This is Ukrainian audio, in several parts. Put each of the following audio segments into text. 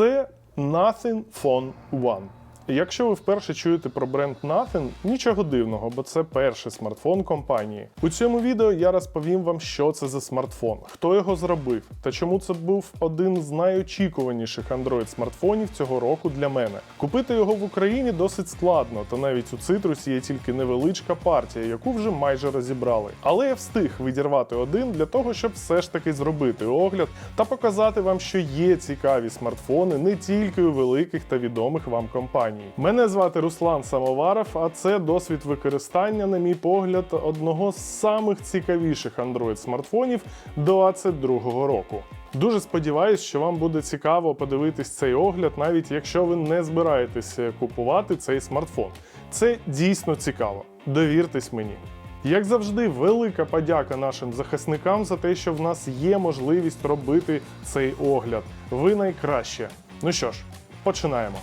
Це Nothing Phone One. Якщо ви вперше чуєте про бренд Nothing, нічого дивного, бо це перший смартфон компанії. У цьому відео я розповім вам, що це за смартфон, хто його зробив та чому це був один з найочікуваніших Android смартфонів цього року для мене. Купити його в Україні досить складно, та навіть у цитрусі є тільки невеличка партія, яку вже майже розібрали. Але я встиг відірвати один для того, щоб все ж таки зробити огляд та показати вам, що є цікаві смартфони не тільки у великих та відомих вам компаній. Мене звати Руслан Самоваров, а це досвід використання, на мій погляд, одного з самих цікавіших Android смартфонів 2022 року. Дуже сподіваюсь, що вам буде цікаво подивитись цей огляд, навіть якщо ви не збираєтесь купувати цей смартфон. Це дійсно цікаво. Довіртесь мені. Як завжди, велика подяка нашим захисникам за те, що в нас є можливість робити цей огляд. Ви найкраще. Ну що ж, починаємо.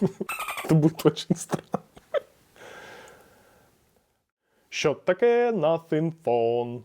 Це будет очень странно. Що таке Nothing Phone?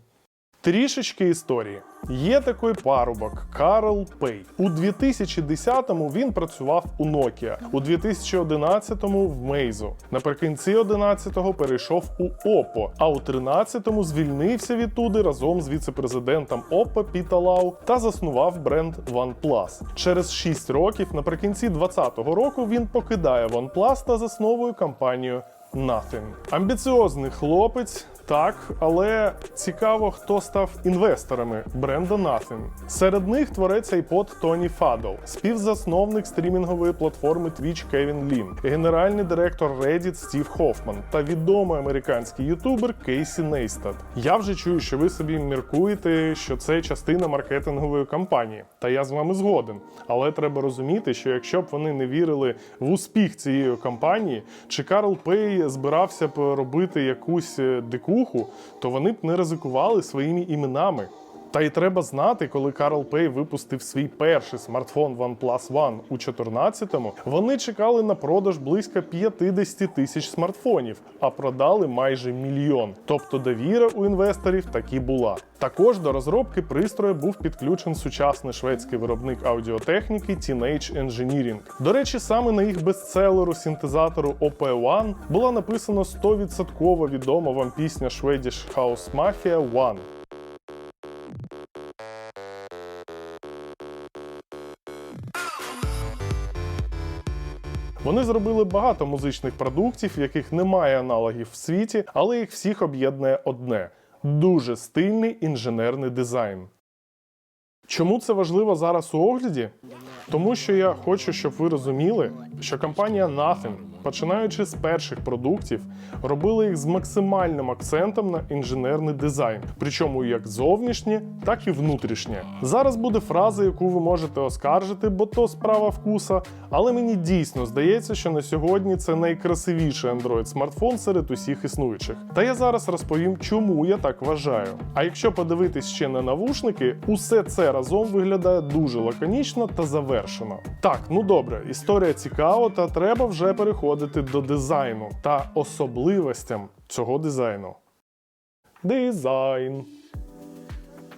Трішечки історії. Є такий парубок Карл Пей. У 2010-му він працював у Nokia, у 2011-му в Meizu. Наприкінці 11-го перейшов у Oppo, а у 13-му звільнився відтуди разом з віце-президентом Oppo Піта Лау та заснував бренд OnePlus. Через 6 років, наприкінці 20-го року, він покидає OnePlus та засновує компанію Nothing. Амбіціозний хлопець, так, але цікаво, хто став інвесторами бренда Nothing. Серед них творець iPod Тоні Фадл, співзасновник стрімінгової платформи Twitch Кевін Лін, генеральний директор Reddit Стів Хофман та відомий американський ютубер Кейсі Нейстад. Я вже чую, що ви собі міркуєте, що це частина маркетингової кампанії. Та я з вами згоден. Але треба розуміти, що якщо б вони не вірили в успіх цієї кампанії, чи Карл Пей збирався б робити якусь е, дикуху, то вони б не ризикували своїми іменами. Та й треба знати, коли Карл Пей випустив свій перший смартфон OnePlus One у 14-му, вони чекали на продаж близько 50 тисяч смартфонів, а продали майже мільйон. Тобто довіра у інвесторів таки була. Також до розробки пристрою був підключен сучасний шведський виробник аудіотехніки Teenage Engineering. До речі, саме на їх бестселеру синтезатору OP1 була написана 100% відома вам пісня Swedish House Mafia One. Вони зробили багато музичних продуктів, яких немає аналогів в світі, але їх всіх об'єднує одне дуже стильний інженерний дизайн. Чому це важливо зараз у огляді? Тому що я хочу, щоб ви розуміли, що компанія Nothing, починаючи з перших продуктів, робила їх з максимальним акцентом на інженерний дизайн, причому як зовнішнє, так і внутрішнє. Зараз буде фраза, яку ви можете оскаржити, бо то справа вкуса. Але мені дійсно здається, що на сьогодні це найкрасивіший Android смартфон серед усіх існуючих. Та я зараз розповім, чому я так вважаю. А якщо подивитись ще на навушники, усе це разом виглядає дуже лаконічно та завершено. Так, ну добре, історія цікава, та треба вже переходити до дизайну та особливостям цього дизайну. Дизайн.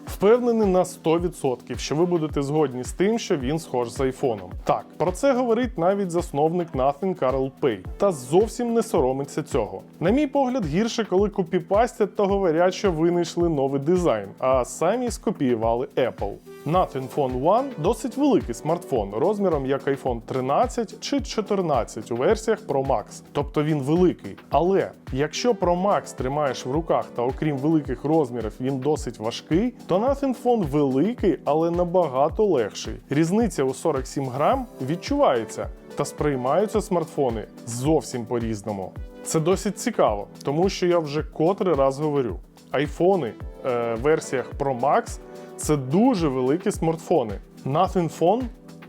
Впевнений на 100%, що ви будете згодні з тим, що він схож з айфоном. Так, про це говорить навіть засновник Nothing Карл Пей, та зовсім не соромиться цього. На мій погляд, гірше, коли копіпастять та говорять, що винайшли новий дизайн, а самі скопіювали Apple. Nothing Phone One досить великий смартфон розміром як iPhone 13 чи 14 у версіях Pro Max. Тобто він великий. Але якщо Pro Max тримаєш в руках та окрім великих розмірів він досить важкий, то Nothing Phone великий, але набагато легший. Різниця у 47 грам відчувається та сприймаються смартфони зовсім по-різному. Це досить цікаво, тому що я вже котрий раз говорю: айфони е, версіях Pro Max це дуже великі смартфони. Nothing Phone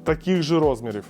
таких же розмірів.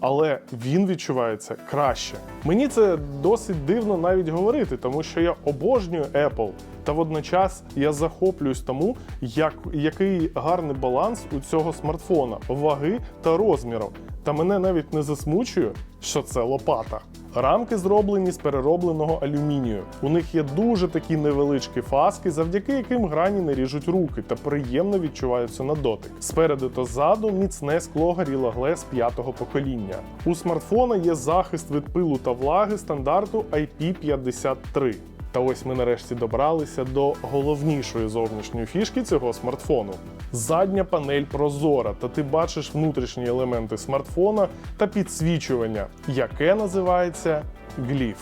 Але він відчувається краще. Мені це досить дивно навіть говорити, тому що я обожнюю Apple. Та водночас я захоплююсь тому, як, який гарний баланс у цього смартфона, ваги та розміру. Та мене навіть не засмучує, що це лопата. Рамки зроблені з переробленого алюмінію. У них є дуже такі невеличкі фаски, завдяки яким грані не ріжуть руки та приємно відчуваються на дотик. Спереду та ззаду міцне скло Gorilla Glass п'ятого покоління. У смартфона є захист від пилу та влаги стандарту IP53. Та ось ми нарешті добралися до головнішої зовнішньої фішки цього смартфону. Задня панель прозора, та ти бачиш внутрішні елементи смартфона та підсвічування, яке називається гліф.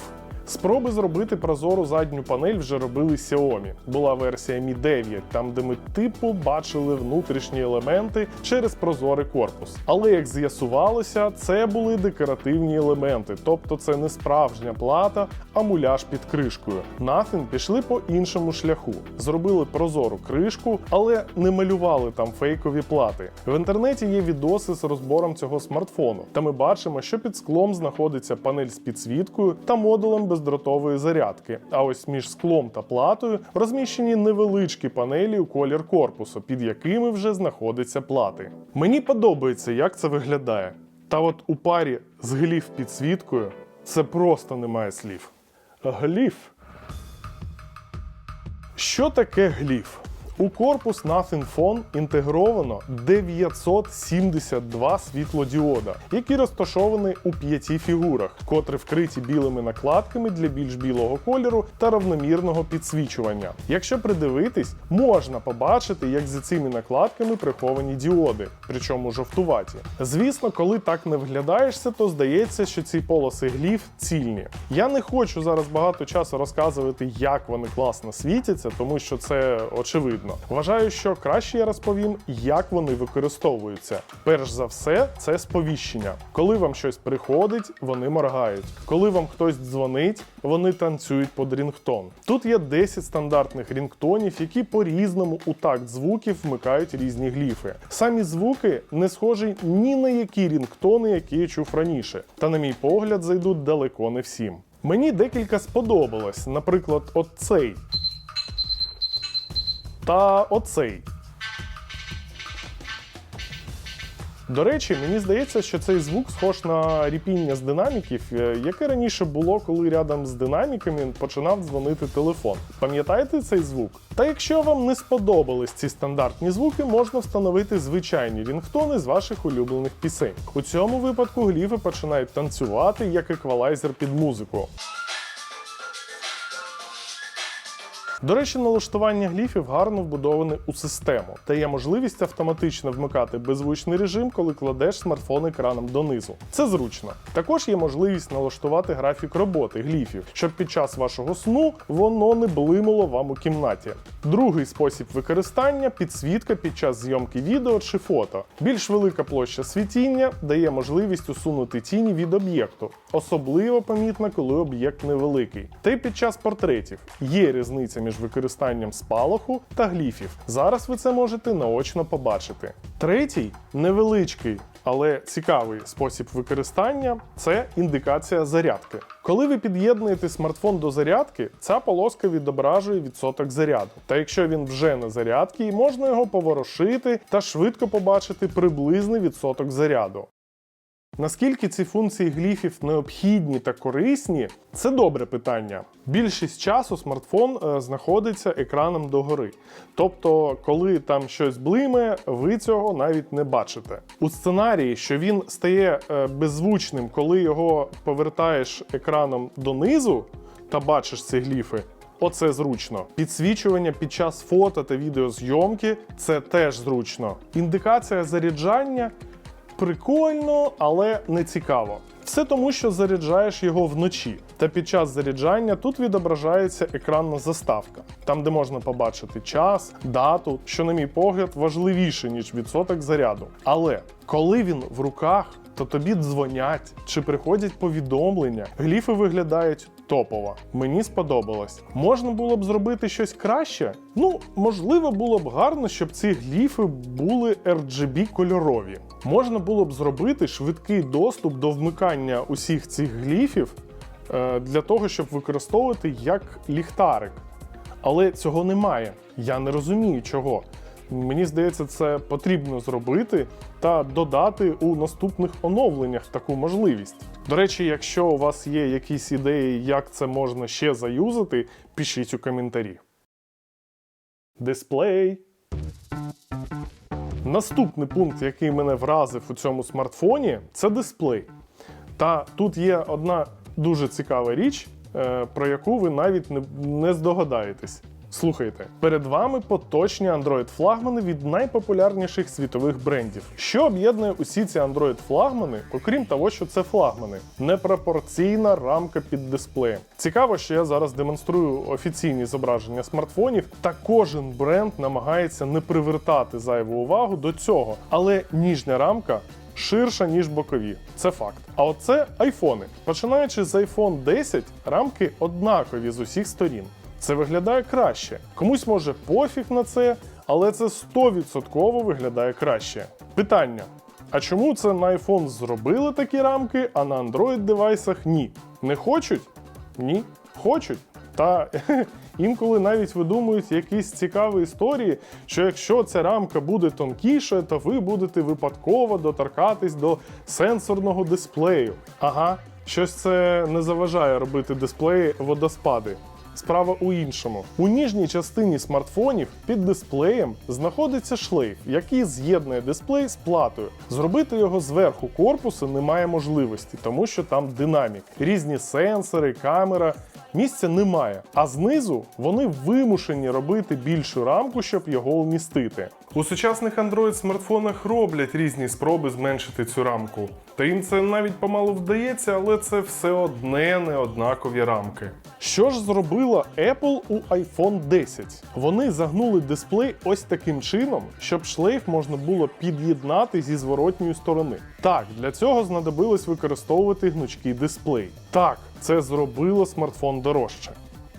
Спроби зробити прозору задню панель вже робили Xiaomi. Була версія Mi 9, там де ми типу бачили внутрішні елементи через прозорий корпус. Але як з'ясувалося, це були декоративні елементи, тобто це не справжня плата, а муляж під кришкою. Nothing пішли по іншому шляху. Зробили прозору кришку, але не малювали там фейкові плати. В інтернеті є відоси з розбором цього смартфону, та ми бачимо, що під склом знаходиться панель з підсвіткою та модулем бездротової зарядки. А ось між склом та платою розміщені невеличкі панелі у колір корпусу, під якими вже знаходяться плати. Мені подобається, як це виглядає. Та от у парі з гліф підсвіткою це просто немає слів. Гліф. Що таке гліф? У корпус Nothing інтегровано 972 світлодіода, які розташовані у п'яти фігурах, котрі вкриті білими накладками для більш білого кольору та равномірного підсвічування. Якщо придивитись, можна побачити, як за цими накладками приховані діоди, причому жовтуваті. Звісно, коли так не вглядаєшся, то здається, що ці полоси гліф цільні. Я не хочу зараз багато часу розказувати, як вони класно світяться, тому що це очевидно. Вважаю, що краще я розповім, як вони використовуються. Перш за все, це сповіщення. Коли вам щось приходить, вони моргають. Коли вам хтось дзвонить, вони танцюють під рінгтон. Тут є 10 стандартних рінгтонів, які по-різному у такт звуків вмикають різні гліфи. Самі звуки не схожі ні на які рінгтони, які я чув раніше. Та, на мій погляд, зайдуть далеко не всім. Мені декілька сподобалось, наприклад, от цей. Та оцей. До речі, мені здається, що цей звук схож на ріпіння з динаміків, е, яке раніше було, коли рядом з динаміками починав дзвонити телефон. Пам'ятаєте цей звук? Та якщо вам не сподобались ці стандартні звуки, можна встановити звичайні рінгтони з ваших улюблених пісень. У цьому випадку гліфи починають танцювати як еквалайзер під музику. До речі, налаштування гліфів гарно вбудоване у систему та є можливість автоматично вмикати беззвучний режим, коли кладеш смартфон екраном донизу. Це зручно. Також є можливість налаштувати графік роботи гліфів, щоб під час вашого сну воно не блимало вам у кімнаті. Другий спосіб використання підсвітка під час зйомки відео чи фото. Більш велика площа світіння дає можливість усунути тіні від об'єкту, особливо помітно, коли об'єкт невеликий. Та й під час портретів є різниця між використанням спалаху та гліфів. Зараз ви це можете наочно побачити. Третій невеличкий. Але цікавий спосіб використання це індикація зарядки. Коли ви під'єднуєте смартфон до зарядки, ця полоска відображує відсоток заряду. Та якщо він вже на зарядці, можна його поворошити та швидко побачити приблизний відсоток заряду. Наскільки ці функції гліфів необхідні та корисні, це добре питання. Більшість часу смартфон е, знаходиться екраном догори. Тобто, коли там щось блиме, ви цього навіть не бачите. У сценарії, що він стає е, беззвучним, коли його повертаєш екраном донизу та бачиш ці гліфи. Оце зручно. Підсвічування під час фото та відеозйомки це теж зручно. Індикація заряджання прикольно, але не цікаво. Все тому, що заряджаєш його вночі. Та під час заряджання тут відображається екранна заставка, там де можна побачити час, дату, що, на мій погляд, важливіше, ніж відсоток заряду. Але коли він в руках, то тобі дзвонять чи приходять повідомлення. Гліфи виглядають топово. Мені сподобалось. Можна було б зробити щось краще? Ну, можливо, було б гарно, щоб ці гліфи були RGB кольорові. Можна було б зробити швидкий доступ до вмикання усіх цих гліфів е, для того, щоб використовувати як ліхтарик. Але цього немає. Я не розумію чого. Мені здається, це потрібно зробити та додати у наступних оновленнях таку можливість. До речі, якщо у вас є якісь ідеї, як це можна ще заюзати, пишіть у коментарі. Дисплей. Наступний пункт, який мене вразив у цьому смартфоні, це дисплей. Та тут є одна дуже цікава річ, е, про яку ви навіть не, не здогадаєтесь. Слухайте, перед вами поточні Android-флагмани від найпопулярніших світових брендів. Що об'єднує усі ці Android-флагмани, окрім того, що це флагмани, непропорційна рамка під дисплеєм. Цікаво, що я зараз демонструю офіційні зображення смартфонів, та кожен бренд намагається не привертати зайву увагу до цього, але ніжня рамка ширша, ніж бокові. Це факт. А оце айфони. Починаючи з iPhone 10, рамки однакові з усіх сторін. Це виглядає краще. Комусь може пофіг на це, але це 100% виглядає краще. Питання: а чому це на iPhone зробили такі рамки, а на Android девайсах ні? Не хочуть? Ні. Хочуть. Та інколи навіть видумують якісь цікаві історії, що якщо ця рамка буде тонкіша, то ви будете випадково доторкатись до сенсорного дисплею. Ага, щось це не заважає робити дисплеї водоспади. Справа у іншому. У ніжній частині смартфонів під дисплеєм знаходиться шлейф, який з'єднує дисплей з платою. Зробити його зверху корпусу немає можливості, тому що там динамік, різні сенсори, камера. Місця немає, а знизу вони вимушені робити більшу рамку, щоб його умістити. У сучасних Android смартфонах роблять різні спроби зменшити цю рамку. Та їм це навіть помалу вдається, але це все одне неоднакові рамки. Що ж зробила Apple у iPhone 10? Вони загнули дисплей ось таким чином, щоб шлейф можна було під'єднати зі зворотньої сторони. Так, для цього знадобилось використовувати гнучкий дисплей. Так, це зробило смартфон дорожче.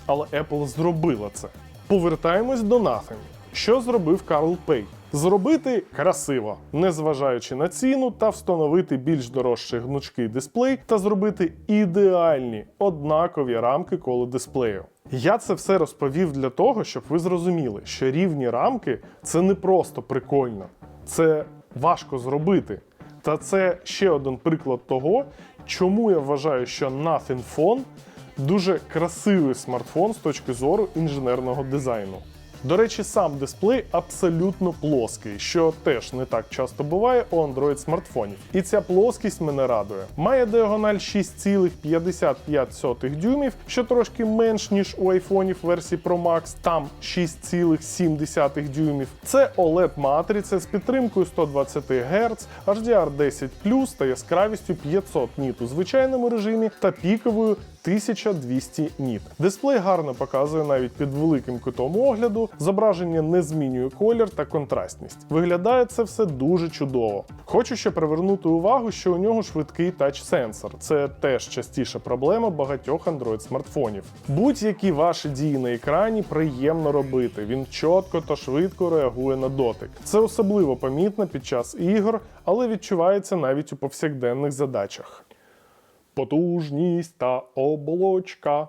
Але Apple зробила це. Повертаємось до Nothing. Що зробив Карл Пей? Зробити красиво, незважаючи на ціну, та встановити більш дорожчий гнучкий дисплей та зробити ідеальні однакові рамки коло дисплею. Я це все розповів для того, щоб ви зрозуміли, що рівні рамки це не просто прикольно, це важко зробити. Та це ще один приклад того, чому я вважаю, що Nothing Phone дуже красивий смартфон з точки зору інженерного дизайну. До речі, сам дисплей абсолютно плоский, що теж не так часто буває у Android смартфонів. І ця плоскість мене радує. Має діагональ 6,55 дюймів, що трошки менш ніж у айфонів версії Pro Max, там 6,7 дюймів. Це oled матриця з підтримкою 120 Гц, HDR10 та яскравістю 500 ніт у звичайному режимі та піковою 1200 ніт. Дисплей гарно показує навіть під великим кутом огляду, зображення не змінює колір та контрастність. Виглядає це все дуже чудово. Хочу ще привернути увагу, що у нього швидкий тач-сенсор. Це теж частіша проблема багатьох Android смартфонів. Будь-які ваші дії на екрані приємно робити. Він чітко та швидко реагує на дотик. Це особливо помітно під час ігор, але відчувається навіть у повсякденних задачах потужність та оболочка.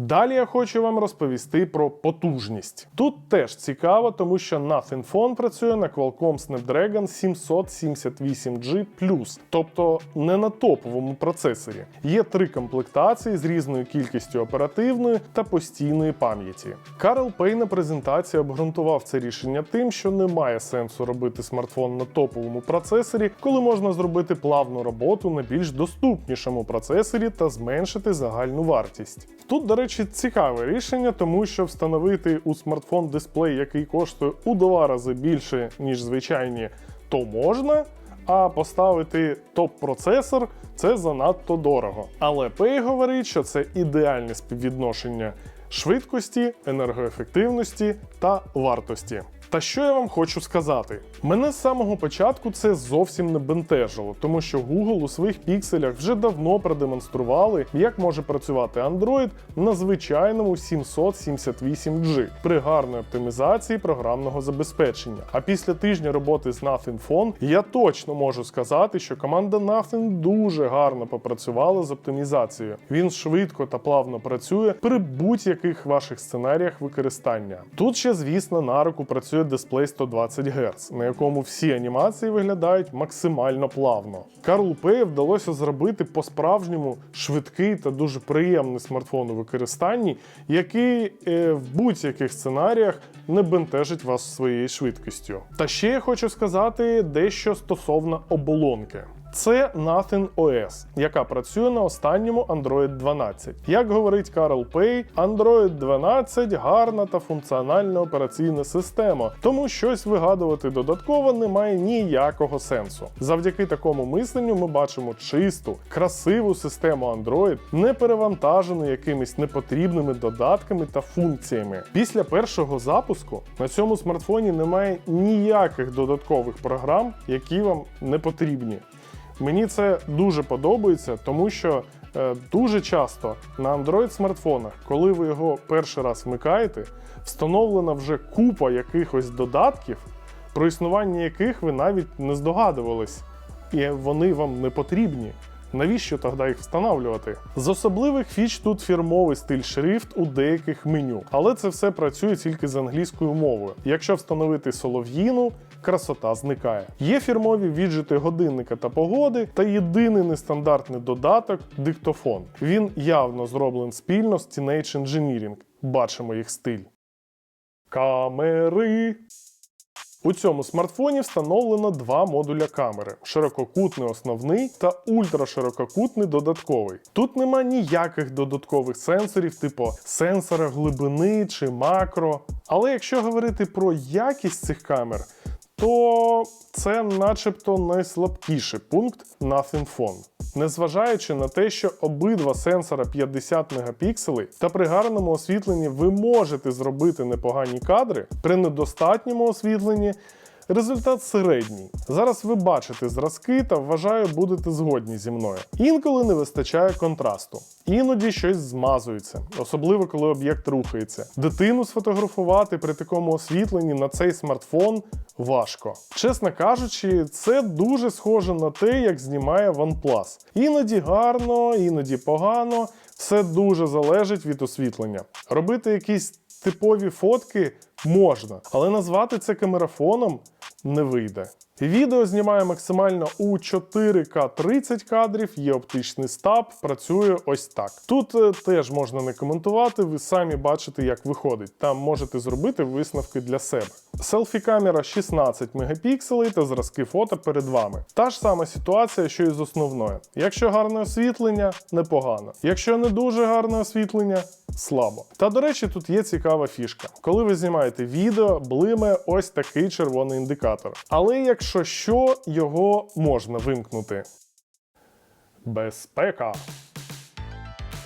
Далі я хочу вам розповісти про потужність. Тут теж цікаво, тому що Nothing Phone працює на Qualcomm Snapdragon 778G+, тобто не на топовому процесорі. Є три комплектації з різною кількістю оперативної та постійної пам'яті. Карл Пей на презентації обґрунтував це рішення тим, що немає сенсу робити смартфон на топовому процесорі, коли можна зробити плавну роботу на більш доступнішому процесорі та зменшити загальну вартість. Тут, до речі, цікаве рішення, тому що встановити у смартфон дисплей, який коштує у два рази більше, ніж звичайні, то можна. А поставити топ-процесор це занадто дорого. Але Пей говорить, що це ідеальне співвідношення швидкості, енергоефективності та вартості. Та що я вам хочу сказати? Мене з самого початку це зовсім не бентежило, тому що Google у своїх пікселях вже давно продемонстрували, як може працювати Android на звичайному 778G при гарній оптимізації програмного забезпечення. А після тижня роботи з Nothing Phone я точно можу сказати, що команда Nothing дуже гарно попрацювала з оптимізацією. Він швидко та плавно працює при будь-яких ваших сценаріях використання. Тут ще, звісно, на руку працює працює дисплей 120 Гц, на якому всі анімації виглядають максимально плавно. Карлу Пею вдалося зробити по-справжньому швидкий та дуже приємний смартфон у використанні, який е, в будь-яких сценаріях не бентежить вас своєю швидкістю. Та ще я хочу сказати дещо стосовно оболонки. Це Nothing OS, яка працює на останньому Android 12. Як говорить Карл Пей, Android 12 гарна та функціональна операційна система, тому щось вигадувати додатково немає ніякого сенсу. Завдяки такому мисленню ми бачимо чисту, красиву систему Android, не перевантажену якимись непотрібними додатками та функціями. Після першого запуску на цьому смартфоні немає ніяких додаткових програм, які вам не потрібні. Мені це дуже подобається, тому що е, дуже часто на Android смартфонах, коли ви його перший раз вмикаєте, встановлена вже купа якихось додатків, про існування яких ви навіть не здогадувались, і вони вам не потрібні. Навіщо тоді їх встановлювати? З особливих фіч тут фірмовий стиль шрифт у деяких меню, але це все працює тільки з англійською мовою. Якщо встановити солов'їну, красота зникає. Є фірмові віджити годинника та погоди, та єдиний нестандартний додаток диктофон. Він явно зроблений спільно з Teenage Engineering. Бачимо їх стиль. Камери. У цьому смартфоні встановлено два модуля камери: ширококутний основний та ультраширококутний додатковий. Тут нема ніяких додаткових сенсорів, типу сенсора глибини чи макро. Але якщо говорити про якість цих камер, то це начебто найслабкіший пункт Nothing Phone. Незважаючи на те, що обидва сенсора 50 мегапікселей, та при гарному освітленні ви можете зробити непогані кадри, при недостатньому освітленні результат середній. Зараз ви бачите зразки та вважаю, будете згодні зі мною. Інколи не вистачає контрасту, іноді щось змазується, особливо коли об'єкт рухається. Дитину сфотографувати при такому освітленні на цей смартфон важко. Чесно кажучи, це дуже схоже на те, як знімає OnePlus. Іноді гарно, іноді погано. Все дуже залежить від освітлення. Робити якісь типові фотки можна, але назвати це камерафоном не вийде. Відео знімає максимально у 4К 30 кадрів, є оптичний стаб, працює ось так. Тут е, теж можна не коментувати, ви самі бачите, як виходить. Там можете зробити висновки для себе. Селфі-камера 16 мегапікселей та зразки фото перед вами. Та ж сама ситуація, що і з основною. Якщо гарне освітлення, непогано. Якщо не дуже гарне освітлення, слабо. Та до речі, тут є цікава фішка. Коли ви знімаєте відео, блиме ось такий червоний індикатор. Але якщо що, його можна вимкнути. Безпека.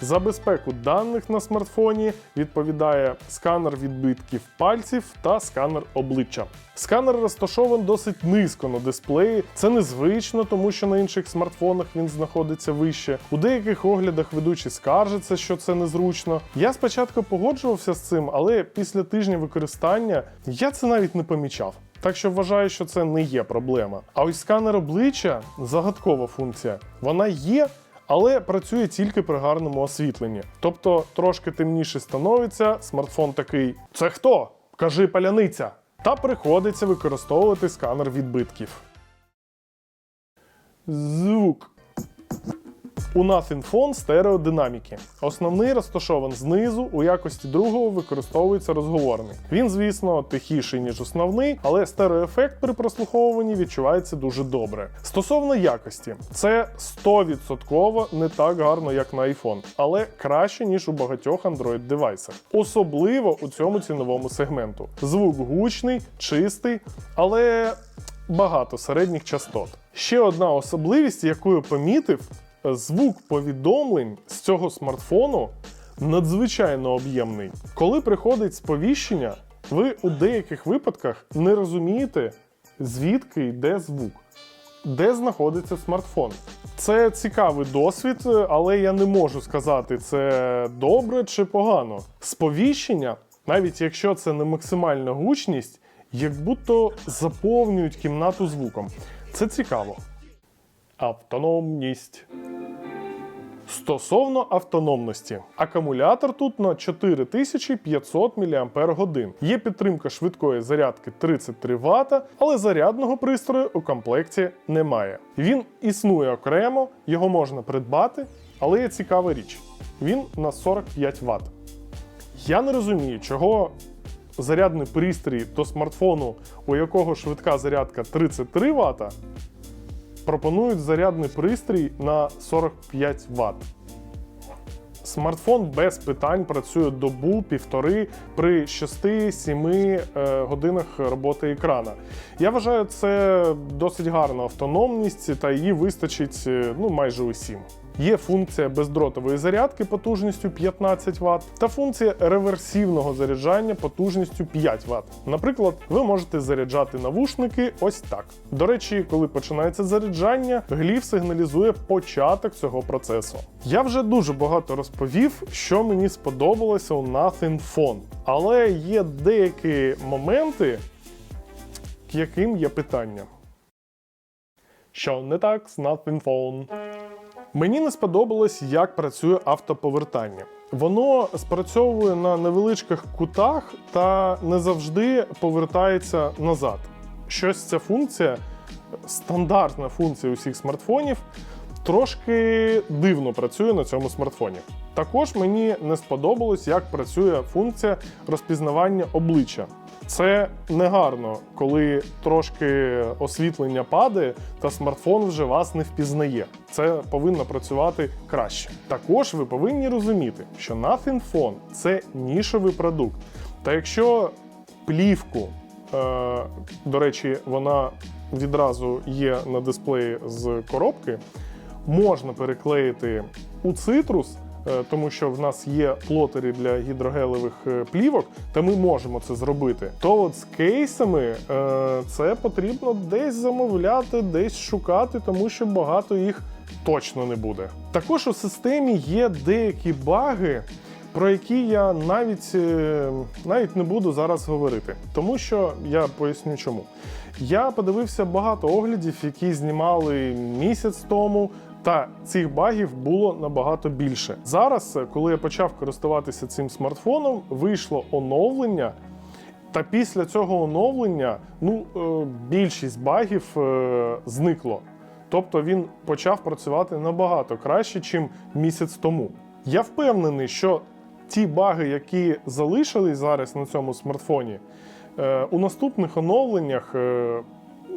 За безпеку даних на смартфоні відповідає сканер відбитків пальців та сканер обличчя. Сканер розташований досить низько на дисплеї. Це незвично, тому що на інших смартфонах він знаходиться вище. У деяких оглядах ведучі скаржаться, що це незручно. Я спочатку погоджувався з цим, але після тижня використання я це навіть не помічав. Так що вважаю, що це не є проблема. А ось сканер обличчя загадкова функція. Вона є, але працює тільки при гарному освітленні. Тобто трошки темніше становиться, смартфон такий: це хто? Кажи паляниця. Та приходиться використовувати сканер відбитків. Звук. У Phone стереодинаміки. Основний розташований знизу, у якості другого використовується розговорний. Він, звісно, тихіший, ніж основний, але стереоефект при прослуховуванні відчувається дуже добре. Стосовно якості, це 100% не так гарно, як на iPhone, але краще, ніж у багатьох Android девайсах. Особливо у цьому ціновому сегменту. Звук гучний, чистий, але багато середніх частот. Ще одна особливість, яку я помітив, звук повідомлень з цього смартфону надзвичайно об'ємний. Коли приходить сповіщення, ви у деяких випадках не розумієте, звідки йде звук, де знаходиться смартфон. Це цікавий досвід, але я не можу сказати, це добре чи погано. Сповіщення, навіть якщо це не максимальна гучність, як будто заповнюють кімнату звуком. Це цікаво. Автономність. Стосовно автономності, акумулятор тут на 4500 мАч. Є підтримка швидкої зарядки 33 Вт, але зарядного пристрою у комплекті немає. Він існує окремо, його можна придбати, але є цікава річ: він на 45 Вт. Я не розумію, чого зарядний пристрій до смартфону, у якого швидка зарядка 33 Вт, пропонують зарядний пристрій на 45 Вт. Смартфон без питань працює добу півтори при 6-7 е, годинах роботи екрана. Я вважаю, це досить гарна автономність, та її вистачить е, ну, майже усім. Є функція бездротової зарядки потужністю 15 Вт та функція реверсивного заряджання потужністю 5 Вт. Наприклад, ви можете заряджати навушники ось так. До речі, коли починається заряджання, гліф сигналізує початок цього процесу. Я вже дуже багато розповів, що мені сподобалося у Nothing Phone, але є деякі моменти, к яким є питання. Що не так з Nothing Phone? Мені не сподобалось, як працює автоповертання. Воно спрацьовує на невеличких кутах та не завжди повертається назад. Щось ця функція, стандартна функція усіх смартфонів, трошки дивно працює на цьому смартфоні. Також мені не сподобалось, як працює функція розпізнавання обличчя. Це негарно, коли трошки освітлення падає, та смартфон вже вас не впізнає. Це повинно працювати краще. Також ви повинні розуміти, що Nothing Phone – це нішовий продукт. Та якщо плівку, е, до речі, вона відразу є на дисплеї з коробки, можна переклеїти у цитрус. Е, Тому що в нас є плотери для гідрогелевих е, плівок, та ми можемо це зробити. То от з кейсами е, це потрібно десь замовляти, десь шукати, тому що багато їх точно не буде. Також у системі є деякі баги, про які я навіть, навіть не буду зараз говорити, тому що я поясню чому. Я подивився багато оглядів, які знімали місяць тому. Та цих багів було набагато більше. Зараз, е, коли я почав користуватися цим смартфоном, вийшло оновлення, та після цього оновлення ну, е, більшість багів е, зникло. Тобто він почав працювати набагато краще, ніж місяць тому. Я впевнений, що ті баги, які залишились зараз на цьому смартфоні, у наступних оновленнях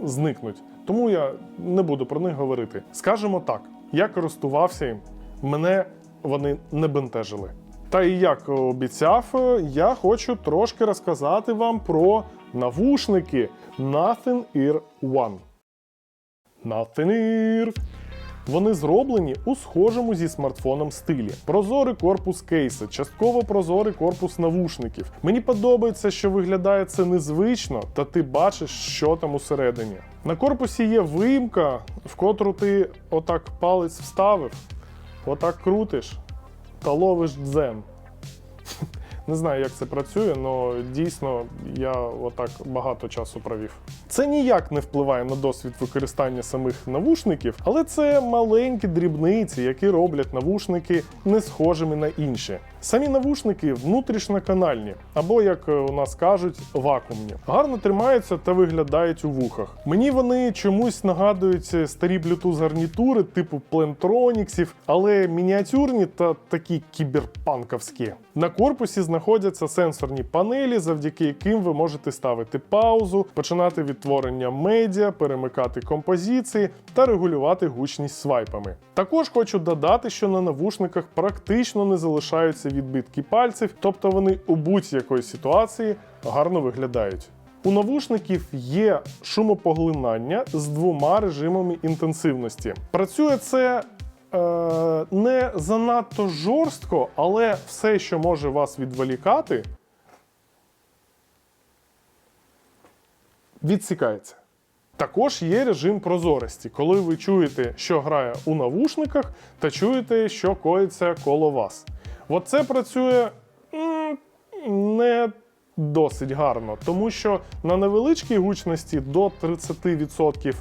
зникнуть. Тому я не буду про них говорити. Скажемо так, я користувався їм, мене вони не бентежили. Та і як обіцяв, я хочу трошки розказати вам про навушники Nothing Ear One. Nothing Ear. Вони зроблені у схожому зі смартфоном стилі. Прозорий корпус кейса, частково прозорий корпус навушників. Мені подобається, що виглядає це незвично, та ти бачиш, що там усередині. На корпусі є виїмка, в котру ти отак палець вставив, отак крутиш та ловиш дзен. Не знаю, як це працює, але дійсно я отак багато часу провів. Це ніяк не впливає на досвід використання самих навушників, але це маленькі дрібниці, які роблять навушники не схожими на інші. Самі навушники внутрішньоканальні, або, як у нас кажуть, вакуумні. Гарно тримаються та виглядають у вухах. Мені вони чомусь нагадують старі Bluetooth гарнітури типу Plantronicsів, але мініатюрні та такі кіберпанковські. На корпусі знаходяться сенсорні панелі, завдяки яким ви можете ставити паузу, починати відтворення медіа, перемикати композиції та регулювати гучність свайпами. Також хочу додати, що на навушниках практично не залишаються відбитки пальців, тобто вони у будь-якої ситуації гарно виглядають. У навушників є шумопоглинання з двома режимами інтенсивності. Працює це е, не занадто жорстко, але все, що може вас відволікати, відсікається. Також є режим прозорості, коли ви чуєте, що грає у навушниках, та чуєте, що коїться коло вас. От це працює не досить гарно, тому що на невеличкій гучності до 30%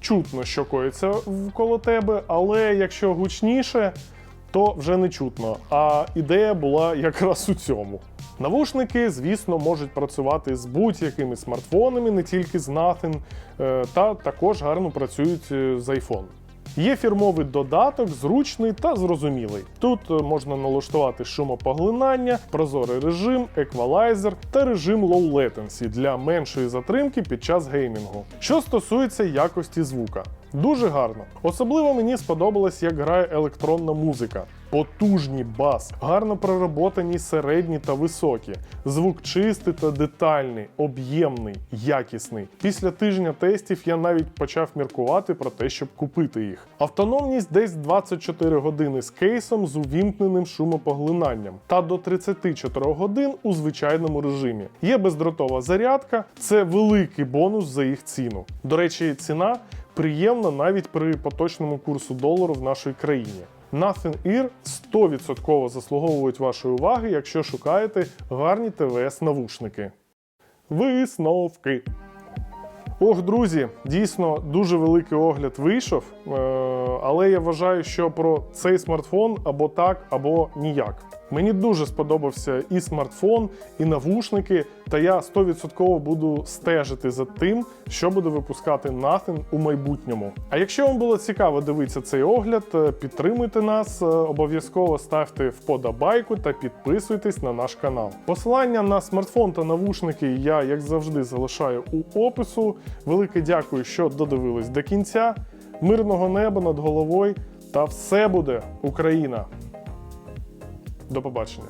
чутно, що коїться коло тебе, але якщо гучніше, то вже не чутно. А ідея була якраз у цьому. Навушники, звісно, можуть працювати з будь-якими смартфонами, не тільки з Nothing, е, та також гарно працюють е, з iPhone. Є фірмовий додаток, зручний та зрозумілий. Тут е, можна налаштувати шумопоглинання, прозорий режим, еквалайзер та режим low latency для меншої затримки під час геймінгу. Що стосується якості звука, дуже гарно. Особливо мені сподобалось, як грає електронна музика. Потужні бас, гарно проработані середні та високі, звук чистий та детальний, об'ємний, якісний. Після тижня тестів я навіть почав міркувати про те, щоб купити їх. Автономність десь 24 години з кейсом з увімкненим шумопоглинанням та до 34 годин у звичайному режимі. Є бездротова зарядка, це великий бонус за їх ціну. До речі, ціна приємна навіть при поточному курсу долару в нашій країні. Nothing Ear 100% заслуговують вашої уваги, якщо шукаєте гарні ТВС-навушники. Висновки. Ох, друзі, дійсно дуже великий огляд вийшов, е, але я вважаю, що про цей смартфон або так, або ніяк. Мені дуже сподобався і смартфон, і навушники, та я 100% буду стежити за тим, що буде випускати Nothing у майбутньому. А якщо вам було цікаво дивитися цей огляд, е, підтримуйте нас, е, обов'язково ставте вподобайку та підписуйтесь на наш канал. Посилання на смартфон та навушники я, як завжди, залишаю у опису. Велике дякую, що додивились до кінця. Мирного неба над головою та все буде Україна! До побачення.